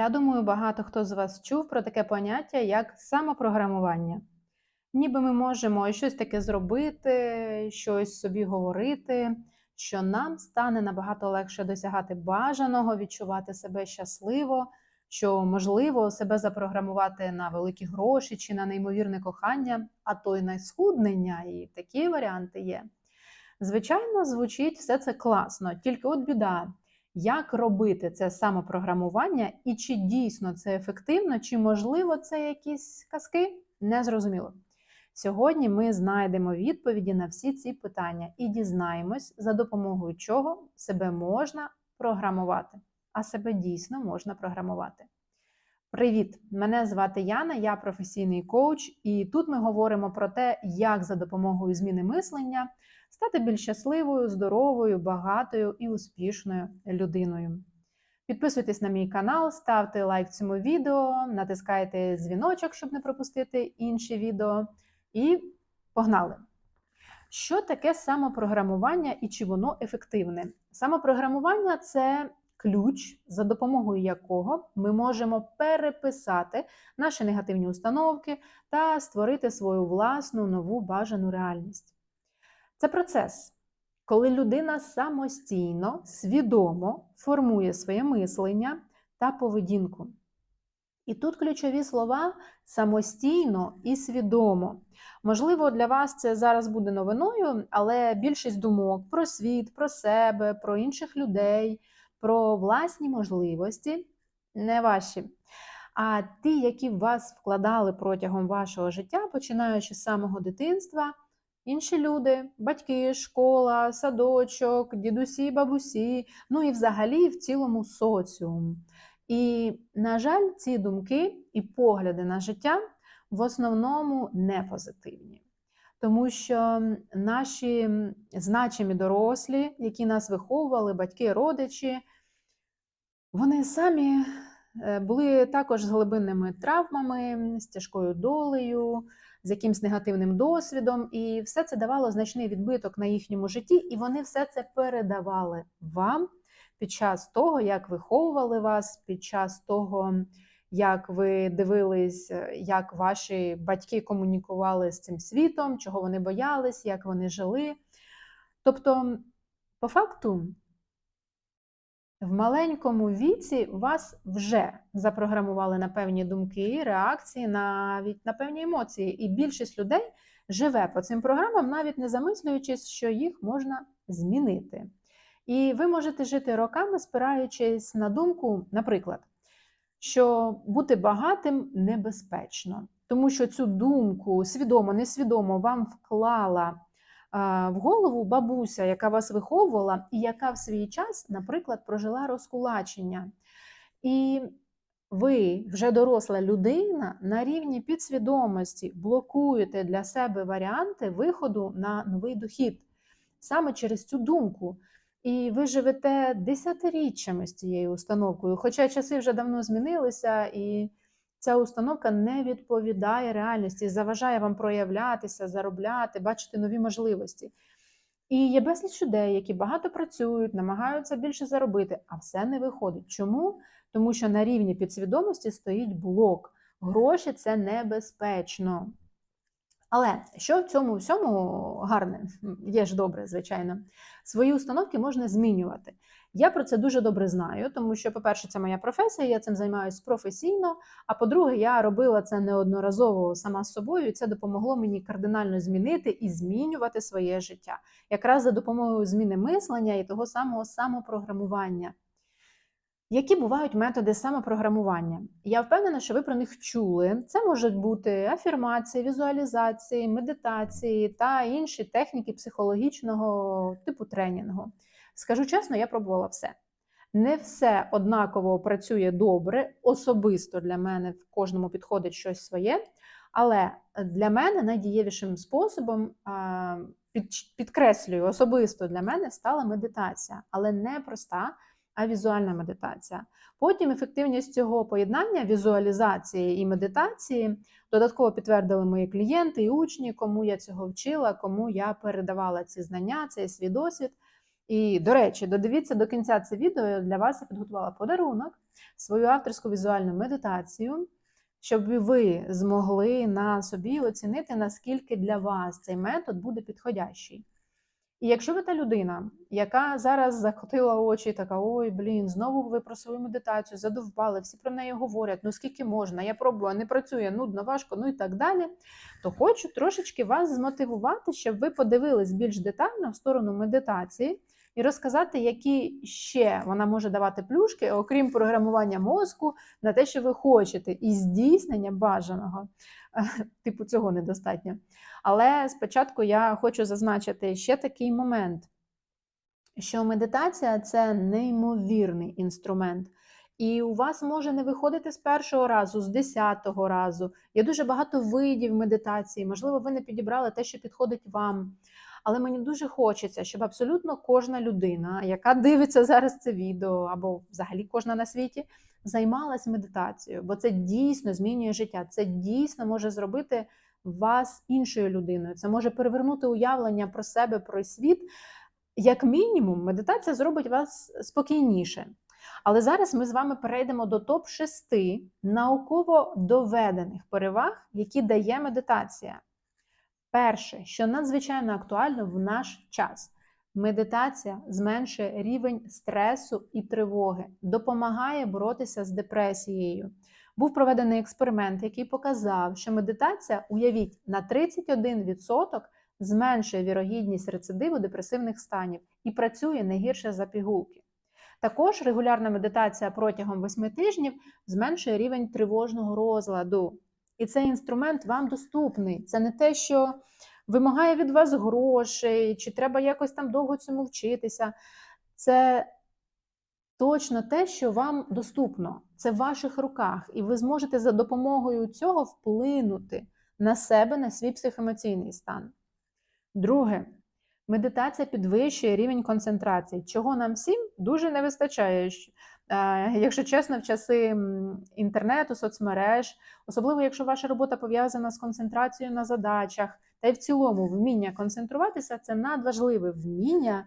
Я думаю, багато хто з вас чув про таке поняття як самопрограмування. Ніби ми можемо щось таке зробити, щось собі говорити, що нам стане набагато легше досягати бажаного, відчувати себе щасливо, що можливо себе запрограмувати на великі гроші чи на неймовірне кохання, а то й на схуднення, і такі варіанти є. Звичайно, звучить все це класно, тільки от біда. Як робити це самопрограмування і чи дійсно це ефективно, чи можливо це якісь казки? Незрозуміло. Сьогодні ми знайдемо відповіді на всі ці питання і дізнаємось, за допомогою чого себе можна програмувати, а себе дійсно можна програмувати. Привіт! Мене звати Яна, я професійний коуч, і тут ми говоримо про те, як за допомогою зміни мислення стати більш щасливою, здоровою, багатою і успішною людиною. Підписуйтесь на мій канал, ставте лайк цьому відео, натискайте дзвіночок, щоб не пропустити інші відео. І погнали! Що таке самопрограмування і чи воно ефективне? Самопрограмування це ключ, за допомогою якого ми можемо переписати наші негативні установки та створити свою власну нову бажану реальність. Це процес, коли людина самостійно, свідомо формує своє мислення та поведінку. І тут ключові слова самостійно і свідомо. Можливо, для вас це зараз буде новиною, але більшість думок про світ, про себе, про інших людей, про власні можливості не ваші. А ті, які в вас вкладали протягом вашого життя, починаючи з самого дитинства, інші люди, батьки, школа, садочок, дідусі, бабусі, ну і взагалі в цілому соціум. І, на жаль, ці думки і погляди на життя в основному не позитивні. Тому що наші значимі дорослі, які нас виховували, батьки, родичі, вони самі були також з глибинними травмами, з тяжкою долею, з якимсь негативним досвідом, і все це давало значний відбиток на їхньому житті, і вони все це передавали вам під час того, як виховували вас, під час того, як ви дивились, як ваші батьки комунікували з цим світом, чого вони боялись, як вони жили. Тобто, по факту, в маленькому віці вас вже запрограмували на певні думки, реакції, навіть на певні емоції. І більшість людей живе по цим програмам, навіть не замислюючись, що їх можна змінити. І ви можете жити роками, спираючись на думку, наприклад, що бути багатим небезпечно, тому що цю думку свідомо, несвідомо вам вклала в голову бабуся, яка вас виховувала, і яка в свій час, наприклад, прожила розкулачення. І ви, вже доросла людина, на рівні підсвідомості блокуєте для себе варіанти виходу на новий дохід саме через цю думку. І ви живете десятиріччями з цією установкою, хоча часи вже давно змінилися, і ця установка не відповідає реальності, заважає вам проявлятися, заробляти, бачити нові можливості. І є безліч людей, які багато працюють, намагаються більше заробити, а все не виходить. Чому? Тому що на рівні підсвідомості стоїть блок. Гроші це небезпечно. Але що в цьому всьому гарне, є ж добре, звичайно, свої установки можна змінювати. Я про це дуже добре знаю, тому що, по-перше, це моя професія, я цим займаюся професійно. А по-друге, я робила це неодноразово сама з собою, і це допомогло мені кардинально змінити і змінювати своє життя, якраз за допомогою зміни мислення і того самого самопрограмування. Які бувають методи самопрограмування? Я впевнена, що ви про них чули. Це можуть бути афірмації, візуалізації, медитації та інші техніки психологічного типу тренінгу. Скажу чесно, я пробувала все. Не все однаково працює добре, особисто для мене в кожному підходить щось своє. Але для мене найдієвішим способом, підкреслюю, особисто для мене стала медитація, але не проста а візуальна медитація. Потім ефективність цього поєднання візуалізації і медитації додатково підтвердили мої клієнти і учні, кому я цього вчила, кому я передавала ці знання, цей свій досвід. І, до речі, додивіться до кінця це відео для вас я підготувала подарунок. свою авторську візуальну медитацію, щоб ви змогли на собі оцінити, наскільки для вас цей метод буде підходящий. І якщо ви та людина, яка зараз закотила очі, така ой, блін, знову ви про свою медитацію задовбали, всі про неї говорять, ну скільки можна, я пробую, не працює, нудно, важко, ну і так далі, то хочу трошечки вас змотивувати, щоб ви подивились більш детально в сторону медитації і розказати, які ще вона може давати плюшки, окрім програмування мозку, на те, що ви хочете, і здійснення бажаного. Типу, цього недостатньо. Але спочатку я хочу зазначити ще такий момент, що медитація це неймовірний інструмент. І у вас може не виходити з першого разу, з десятого разу. Є дуже багато видів медитації. Можливо, ви не підібрали те, що підходить вам. Але мені дуже хочеться, щоб абсолютно кожна людина, яка дивиться зараз це відео, або взагалі кожна на світі, займалась медитацією, бо це дійсно змінює життя. Це дійсно може зробити вас іншою людиною. Це може перевернути уявлення про себе, про світ. Як мінімум, медитація зробить вас спокійніше. Але зараз ми з вами перейдемо до топ-6 науково доведених переваг, які дає медитація. Перше, що надзвичайно актуально в наш час. Медитація зменшує рівень стресу і тривоги, допомагає боротися з депресією. Був проведений експеримент, який показав, що медитація, уявіть, на 31% зменшує вірогідність рецидиву депресивних станів і працює не гірше за пігулки. Також регулярна медитація протягом 8 тижнів зменшує рівень тривожного розладу. І цей інструмент вам доступний. Це не те, що вимагає від вас грошей, чи треба якось там довго цьому вчитися. Це точно те, що вам доступно, це в ваших руках, і ви зможете за допомогою цього вплинути на себе, на свій психоемоційний стан. Друге, медитація підвищує рівень концентрації, чого нам всім дуже не вистачає. Якщо чесно, в часи інтернету, соцмереж, особливо якщо ваша робота пов'язана з концентрацією на задачах, та й в цілому вміння концентруватися це надважливе вміння,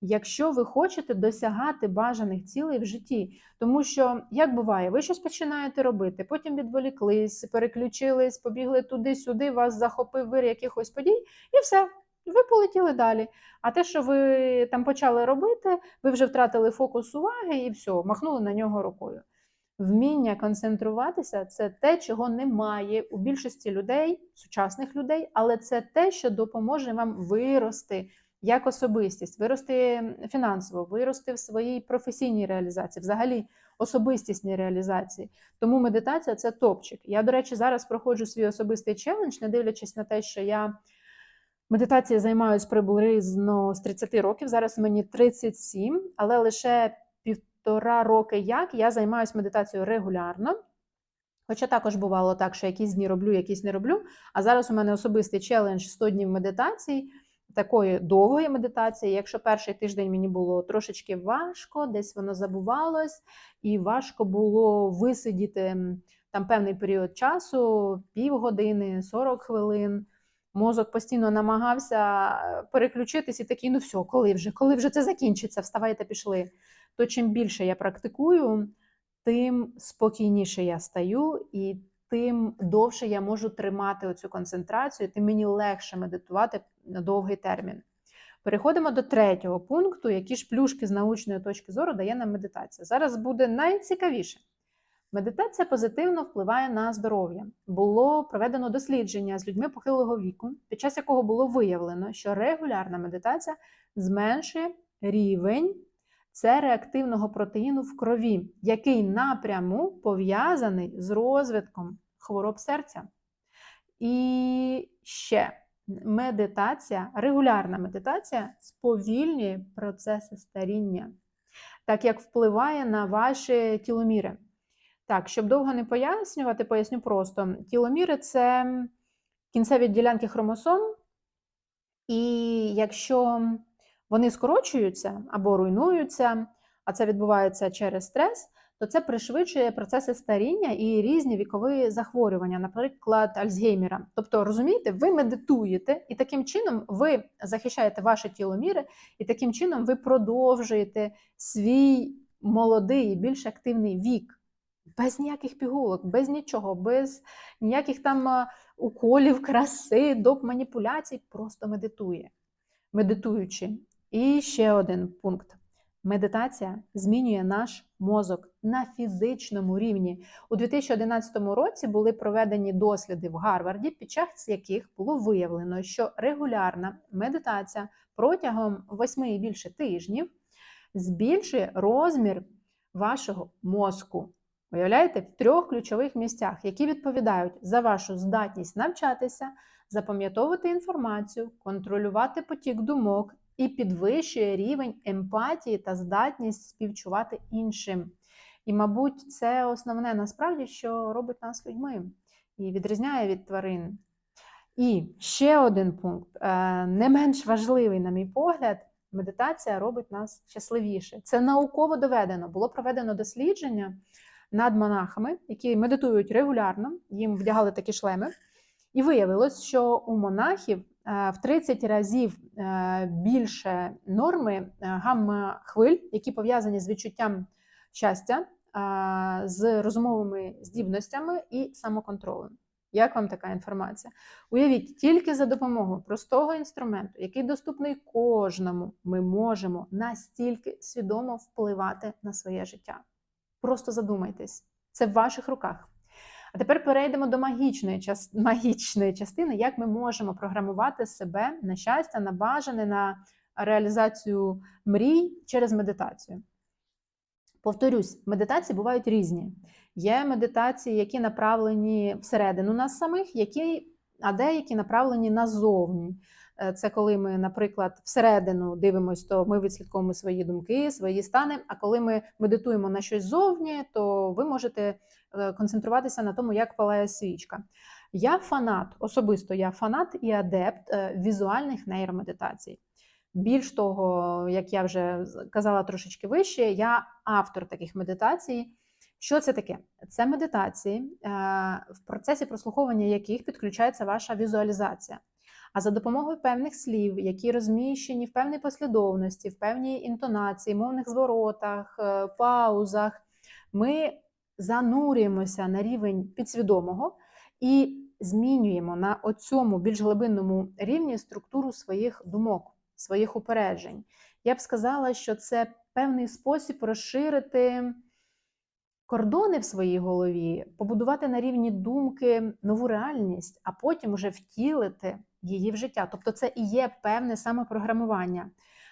якщо ви хочете досягати бажаних цілей в житті. Тому що, як буває, ви щось починаєте робити, потім відволіклись, переключились, побігли туди-сюди, вас захопив вир якихось подій, і все. Ви полетіли далі. А те, що ви там почали робити, ви вже втратили фокус уваги і все, махнули на нього рукою. Вміння концентруватися це те, чого немає у більшості людей, сучасних людей, але це те, що допоможе вам вирости як особистість, вирости фінансово, вирости в своїй професійній реалізації, взагалі особистісній реалізації. Тому медитація це топчик. Я, до речі, зараз проходжу свій особистий челендж, не дивлячись на те, що я. Медитація займаюся приблизно з 30 років. Зараз мені 37, але лише півтора роки як я займаюся медитацією регулярно. Хоча також бувало так, що якісь дні роблю, якісь не роблю. А зараз у мене особистий челендж 100 днів медитації, такої довгої медитації. Якщо перший тиждень мені було трошечки важко, десь воно забувалось, і важко було висидіти там певний період часу, півгодини, 40 хвилин. Мозок постійно намагався е, переключитись і такий, ну все, коли вже, коли вже це закінчиться, вставайте, пішли. То чим більше я практикую, тим спокійніше я стаю, і тим довше я можу тримати оцю концентрацію, тим мені легше медитувати на довгий термін. Переходимо до третього пункту, які ж плюшки з научної точки зору дає нам медитація. Зараз буде найцікавіше. Медитація позитивно впливає на здоров'я. Було проведено дослідження з людьми похилого віку, під час якого було виявлено, що регулярна медитація зменшує рівень реактивного протеїну в крові, який напряму пов'язаний з розвитком хвороб серця. І ще медитація, регулярна медитація сповільнює процеси старіння, так як впливає на ваші тіломіри. Так, щоб довго не пояснювати, поясню просто: тіломіри це кінцеві ділянки хромосом, і якщо вони скорочуються або руйнуються, а це відбувається через стрес, то це пришвидшує процеси старіння і різні вікові захворювання, наприклад, Альцгеймера. Тобто, розумієте, ви медитуєте, і таким чином ви захищаєте ваші тіломіри, і таким чином ви продовжуєте свій молодий, більш активний вік. Без ніяких пігулок, без нічого, без ніяких там уколів, краси, доп маніпуляцій, просто медитує. Медитуючи. І ще один пункт. Медитація змінює наш мозок на фізичному рівні. У 2011 році були проведені досліди в Гарварді, під час яких було виявлено, що регулярна медитація протягом 8 і більше тижнів збільшує розмір вашого мозку. Уявляєте, в трьох ключових місцях, які відповідають за вашу здатність навчатися, запам'ятовувати інформацію, контролювати потік думок і підвищує рівень емпатії та здатність співчувати іншим. І, мабуть, це основне насправді, що робить нас людьми і відрізняє від тварин. І ще один пункт, е, не менш важливий, на мій погляд, медитація робить нас щасливіше. Це науково доведено. Було проведено дослідження над монахами, які медитують регулярно, їм вдягали такі шлеми. І виявилось, що у монахів е, в 30 разів е, більше норми гамма хвиль, які пов'язані з відчуттям щастя, з розумовими здібностями і самоконтролем. Як вам така інформація? Уявіть, тільки за допомогою простого інструменту, який доступний кожному, ми можемо настільки свідомо впливати на своє життя. Просто задумайтесь, це в ваших руках. А тепер перейдемо до магічної магічної частини, як ми можемо програмувати себе на щастя, на бажане, на реалізацію мрій через медитацію. Повторюсь, медитації бувають різні. Є медитації, які направлені всередину нас самих, які, а деякі направлені назовні. Е, це коли ми, наприклад, всередину дивимося, то ми відслідковуємо свої думки, свої стани. А коли ми медитуємо на щось зовні, то ви можете е, концентруватися на тому, як палає свічка. Я фанат, особисто я фанат і адепт е, візуальних нейромедитацій. Більш того, як я вже казала трошечки вище, я автор таких медитацій. Що це таке? Це медитації, в процесі прослуховування яких підключається ваша візуалізація. А за допомогою певних слів, які розміщені в певній послідовності, в певній інтонації, мовних зворотах, е, паузах, ми занурюємося на рівень підсвідомого і змінюємо на оцьому більш глибинному рівні структуру своїх думок своїх упереджень. Я б сказала, що це певний спосіб розширити кордони в своїй голові, побудувати на рівні думки нову реальність, а потім вже втілити її в життя. Тобто, це і є певне самопрограмування.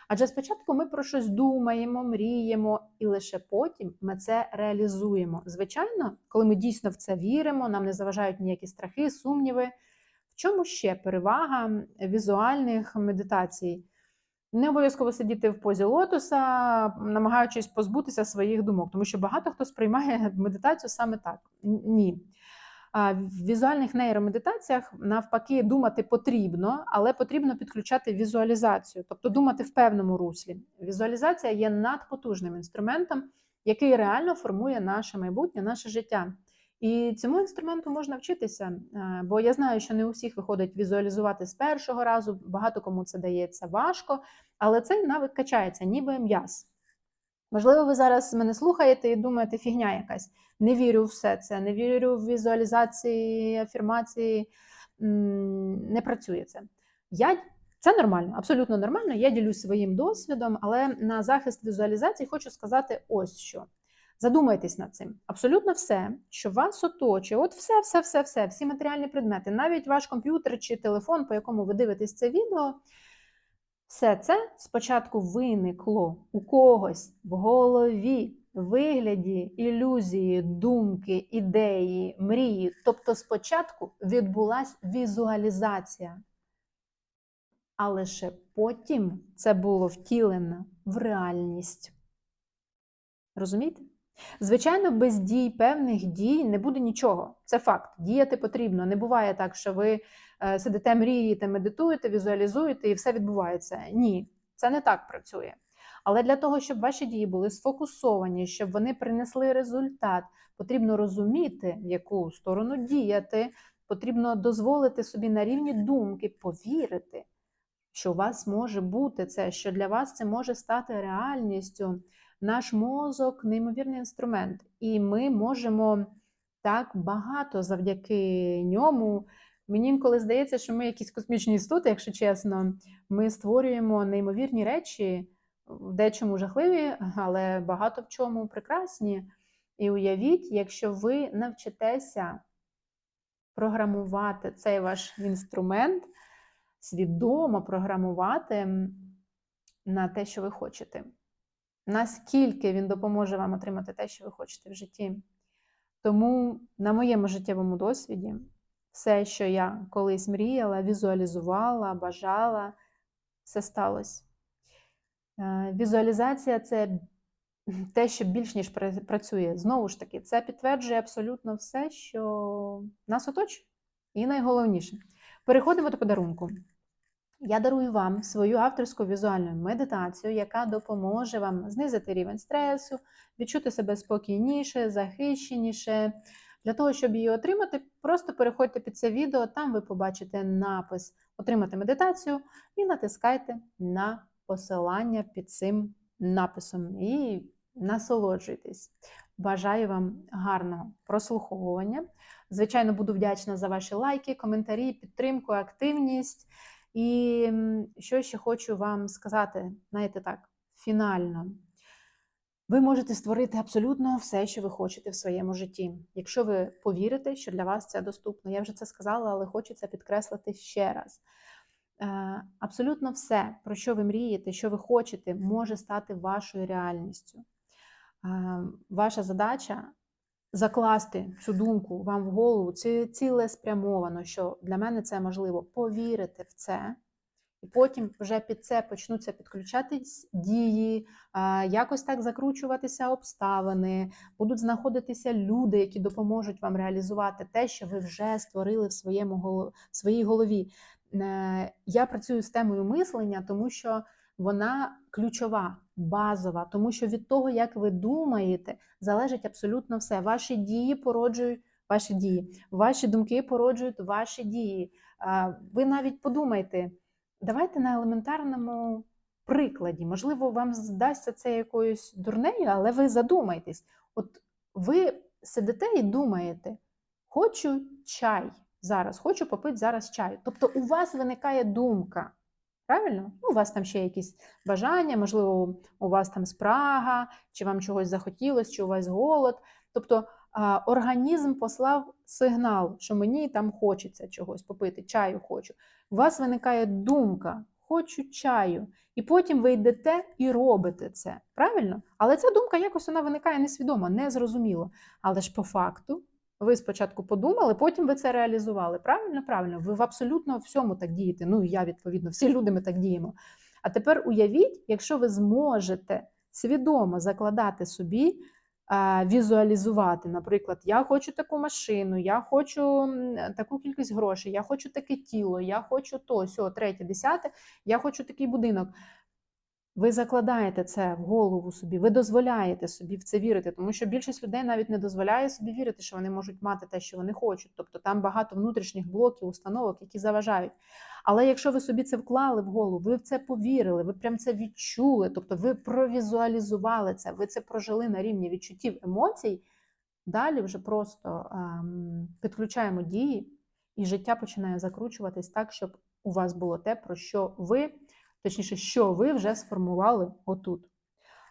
Адже спочатку ми про щось думаємо, мріємо, і лише потім ми це реалізуємо. Звичайно, коли ми дійсно в це віримо, нам не заважають ніякі страхи, сумніви. В чому ще перевага візуальних медитацій? Не обов'язково сидіти в позі лотоса, намагаючись позбутися своїх думок, тому що багато хто сприймає медитацію саме так. Ні. В візуальних нейромедитаціях навпаки думати потрібно, але потрібно підключати візуалізацію, тобто думати в певному руслі. Візуалізація є надпотужним інструментом, який реально формує наше майбутнє, наше життя. І цьому інструменту можна вчитися, е, бо я знаю, що не у всіх виходить візуалізувати з першого разу, багато кому це дається важко, але цей навик качається, ніби м'яз. Можливо, ви зараз мене слухаєте і думаєте, фігня якась. Не вірю в все це, не вірю в візуалізації, афірмації, не працює це. Я це нормально, абсолютно нормально. Я ділюсь своїм досвідом, але на захист візуалізації хочу сказати ось що. Задумайтесь над цим. Абсолютно все, що вас оточує, от все, все, все, все, всі матеріальні предмети, навіть ваш комп'ютер чи телефон, по якому ви дивитесь це відео, все це спочатку виникло у когось в голові, вигляді ілюзії, думки, ідеї, мрії. Тобто, спочатку відбулася візуалізація. А лише потім це було втілено в реальність. Розумієте? Звичайно, без дій, певних дій не буде нічого. Це факт. Діяти потрібно. Не буває так, що ви сидите, мрієте, медитуєте, візуалізуєте і все відбувається. Ні, це не так працює. Але для того, щоб ваші дії були сфокусовані, щоб вони принесли результат, потрібно розуміти, в яку сторону діяти, потрібно дозволити собі на рівні думки повірити, що у вас може бути це, що для вас це може стати реальністю. Наш мозок неймовірний інструмент, і ми можемо так багато завдяки ньому. Мені інколи здається, що ми якісь космічні істоти, якщо чесно. Ми створюємо неймовірні речі, в дечому жахливі, але багато в чому прекрасні. І уявіть, якщо ви навчитеся програмувати цей ваш інструмент, свідомо програмувати на те, що ви хочете. Наскільки він допоможе вам отримати те, що ви хочете в житті. Тому на моєму життєвому досвіді все, що я колись мріяла, візуалізувала, бажала, все сталося. Е, Візуалізація це те, що більш ніж працює. Знову ж таки, це підтверджує абсолютно все, що нас оточує. І найголовніше. Переходимо до подарунку. Я дарую вам свою авторську візуальну медитацію, яка допоможе вам знизити рівень стресу, відчути себе спокійніше, захищеніше. Для того, щоб її отримати, просто переходьте під це відео, там ви побачите напис Отримати медитацію і натискайте на посилання під цим написом і насолоджуйтесь. Бажаю вам гарного прослуховування. Звичайно, буду вдячна за ваші лайки, коментарі, підтримку, активність. І що ще хочу вам сказати, знаєте так, фінально. Ви можете створити абсолютно все, що ви хочете в своєму житті, якщо ви повірите, що для вас це доступно. Я вже це сказала, але це підкреслити ще раз. Е, Абсолютно все, про що ви мрієте, що ви хочете, може стати вашою реальністю. Е, Ваша задача закласти цю думку вам в голову, це цілеспрямовано, що для мене це можливо повірити в це, і потім вже під це почнуться підключатись дії, якось так закручуватися обставини, будуть знаходитися люди, які допоможуть вам реалізувати те, що ви вже створили в своєму в своїй голові. Е, Я працюю з темою мислення, тому що вона ключова, базова, тому що від того, як ви думаєте, залежить абсолютно все. Ваші дії породжують ваші дії, ваші думки породжують ваші дії. Ви навіть подумайте, давайте на елементарному прикладі. Можливо, вам здасться це якоюсь дурнею, але ви задумайтесь. От ви сидите і думаєте, хочу чай зараз, хочу попити зараз чаю. Тобто у вас виникає думка. Правильно? Ну, у вас там ще якісь бажання, можливо, у вас там спрага, чи вам чогось захотілося, чи у вас голод. Тобто організм послав сигнал, що мені там хочеться чогось попити, чаю хочу. У вас виникає думка, хочу чаю. І потім ви йдете і робите це. Правильно? Але ця думка якось вона виникає несвідомо, незрозуміло. Але ж по факту ви спочатку подумали, потім ви це реалізували. Правильно, правильно, ви в абсолютно всьому так дієте. Ну і я, відповідно, всі люди ми так діємо. А тепер уявіть, якщо ви зможете свідомо закладати собі, візуалізувати, наприклад, я хочу таку машину, я хочу таку кількість грошей, я хочу таке тіло, я хочу то, сьо, третє, десяте, я хочу такий будинок. Ви закладаєте це в голову собі, ви дозволяєте собі в це вірити, тому що більшість людей навіть не дозволяє собі вірити, що вони можуть мати те, що вони хочуть. Тобто там багато внутрішніх блоків, установок, які заважають. Але якщо ви собі це вклали в голову, ви в це повірили, ви прям це відчули, тобто ви провізуалізували це, ви це прожили на рівні відчуттів емоцій, далі вже просто ем, підключаємо дії, і життя починає закручуватись так, щоб у вас було те, про що ви точніше, що ви вже сформували отут.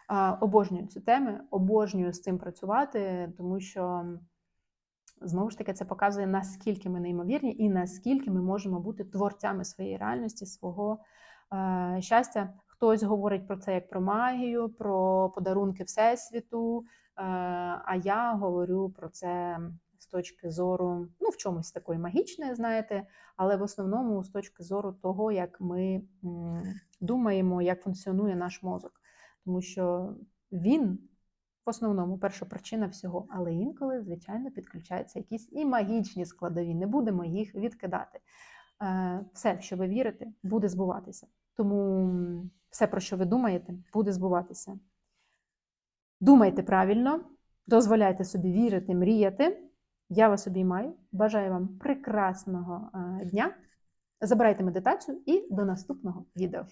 А, Обожнюю цю тему, обожнюю з цим працювати, тому що знову ж таки це показує, наскільки ми неймовірні і наскільки ми можемо бути творцями своєї реальності, свого е, щастя. Хтось говорить про це як про магію, про подарунки Всесвіту. Е, а я говорю про це з точки зору, ну, в чомусь такої магічної, знаєте, але в основному з точки зору того, як ми м, думаємо, як функціонує наш мозок. Тому що він в основному перша причина всього, але інколи, звичайно, підключаються якісь і магічні складові. Не будемо їх відкидати. Е, Все, в що ви вірите, буде збуватися. Тому все, про що ви думаєте, буде збуватися. Думайте правильно, дозволяйте собі вірити, мріяти. Я вас обіймаю. Бажаю вам прекрасного е, дня. Забирайте медитацію і до наступного відео.